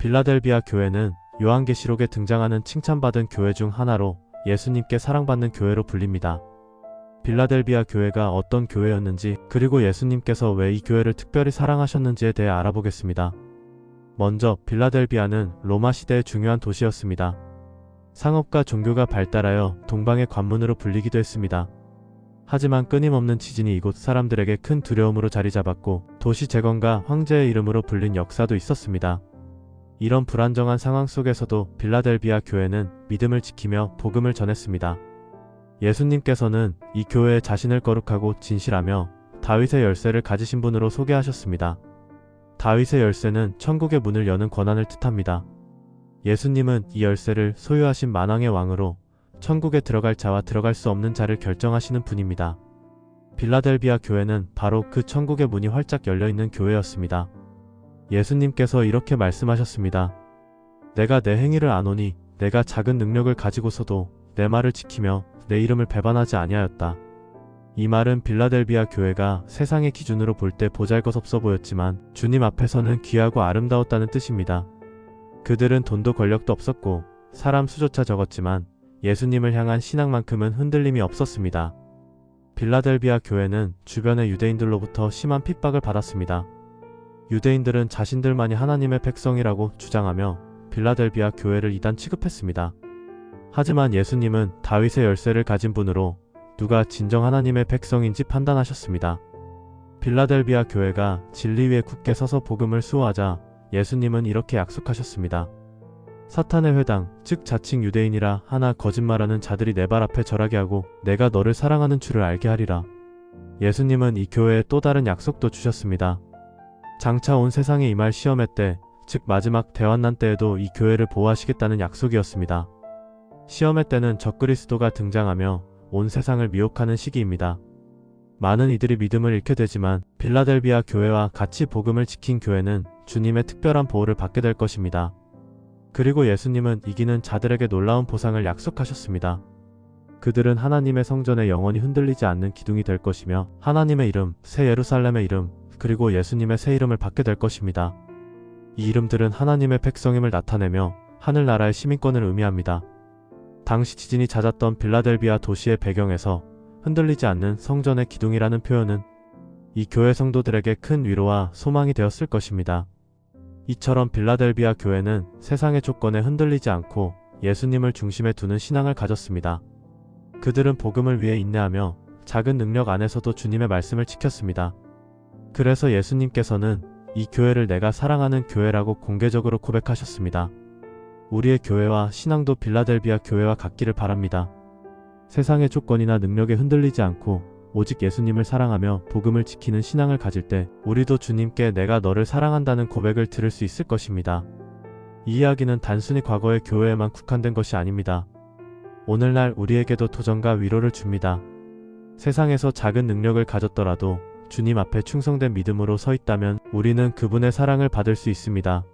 빌라델비아 교회는 요한계시록에 등장하는 칭찬받은 교회 중 하나로 예수님께 사랑받는 교회로 불립니다. 빌라델비아 교회가 어떤 교회였는지 그리고 예수님께서 왜 이 교회를 특별히 사랑하셨는지에 대해 알아보겠습니다. 먼저 빌라델비아는 로마 시대의 중요한 도시였습니다. 상업과 종교가 발달하여 동방의 관문으로 불리기도 했습니다. 하지만 끊임없는 지진이 이곳 사람들에게 큰 두려움으로 자리 잡았고 도시 재건과 황제의 이름으로 불린 역사도 있었습니다. 이런 불안정한 상황 속에서도 빌라델비아 교회는 믿음을 지키며 복음을 전했습니다. 예수님께서는 이 교회에 자신을 거룩하고 진실하며 다윗의 열쇠를 가지신 분으로 소개하셨습니다. 다윗의 열쇠는 천국의 문을 여는 권한을 뜻합니다. 예수님은 이 열쇠를 소유하신 만왕의 왕으로 천국에 들어갈 자와 들어갈 수 없는 자를 결정하시는 분입니다. 빌라델비아 교회는 바로 그 천국의 문이 활짝 열려 있는 교회였습니다. 예수님께서 이렇게 말씀하셨습니다. 내가 내 행위를 아노니 내가 작은 능력을 가지고서도 내 말을 지키며 내 이름을 배반하지 아니하였다. 이 말은 빌라델비아 교회가 세상의 기준으로 볼 때 보잘것없어 보였지만 주님 앞에서는 귀하고 아름다웠다는 뜻입니다. 그들은 돈도 권력도 없었고 사람 수조차 적었지만 예수님을 향한 신앙만큼은 흔들림이 없었습니다. 빌라델비아 교회는 주변의 유대인들로부터 심한 핍박을 받았습니다. 유대인들은 자신들만이 하나님의 백성이라고 주장하며 빌라델비아 교회를 이단 취급했습니다. 하지만 예수님은 다윗의 열쇠를 가진 분으로 누가 진정 하나님의 백성인지 판단하셨습니다. 빌라델비아 교회가 진리 위에 굳게 서서 복음을 수호하자 예수님은 이렇게 약속하셨습니다. 사탄의 회당, 즉 자칭 유대인이라 하나 거짓말하는 자들이 내 발 앞에 절하게 하고 내가 너를 사랑하는 줄을 알게 하리라. 예수님은 이 교회에 또 다른 약속도 주셨습니다. 장차 온 세상에 임할 시험의 때, 즉 마지막 대환난 때에도 이 교회를 보호하시겠다는 약속이었습니다. 시험의 때는 적그리스도가 등장하며 온 세상을 미혹하는 시기입니다. 많은 이들이 믿음을 잃게 되지만 빌라델비아 교회와 같이 복음을 지킨 교회는 주님의 특별한 보호를 받게 될 것입니다. 그리고 예수님은 이기는 자들에게 놀라운 보상을 약속하셨습니다. 그들은 하나님의 성전에 영원히 흔들리지 않는 기둥이 될 것이며 하나님의 이름, 새 예루살렘의 이름, 그리고 예수님의 새 이름을 받게 될 것입니다. 이 이름들은 하나님의 백성임을 나타내며 하늘나라의 시민권을 의미합니다. 당시 지진이 잦았던 빌라델비아 도시의 배경에서 흔들리지 않는 성전의 기둥이라는 표현은 이 교회 성도들에게 큰 위로와 소망이 되었을 것입니다. 이처럼 빌라델비아 교회는 세상의 조건에 흔들리지 않고 예수님을 중심에 두는 신앙을 가졌습니다. 그들은 복음을 위해 인내하며 작은 능력 안에서도 주님의 말씀을 지켰습니다. 그래서 예수님께서는 이 교회를 내가 사랑하는 교회라고 공개적으로 고백하셨습니다. 우리의 교회와 신앙도 빌라델비아 교회와 같기를 바랍니다. 세상의 조건이나 능력에 흔들리지 않고 오직 예수님을 사랑하며 복음을 지키는 신앙을 가질 때 우리도 주님께 내가 너를 사랑한다는 고백을 들을 수 있을 것입니다. 이 이야기는 단순히 과거의 교회에만 국한된 것이 아닙니다. 오늘날 우리에게도 도전과 위로를 줍니다. 세상에서 작은 능력을 가졌더라도 주님 앞에 충성된 믿음으로 서 있다면 우리는 그분의 사랑을 받을 수 있습니다.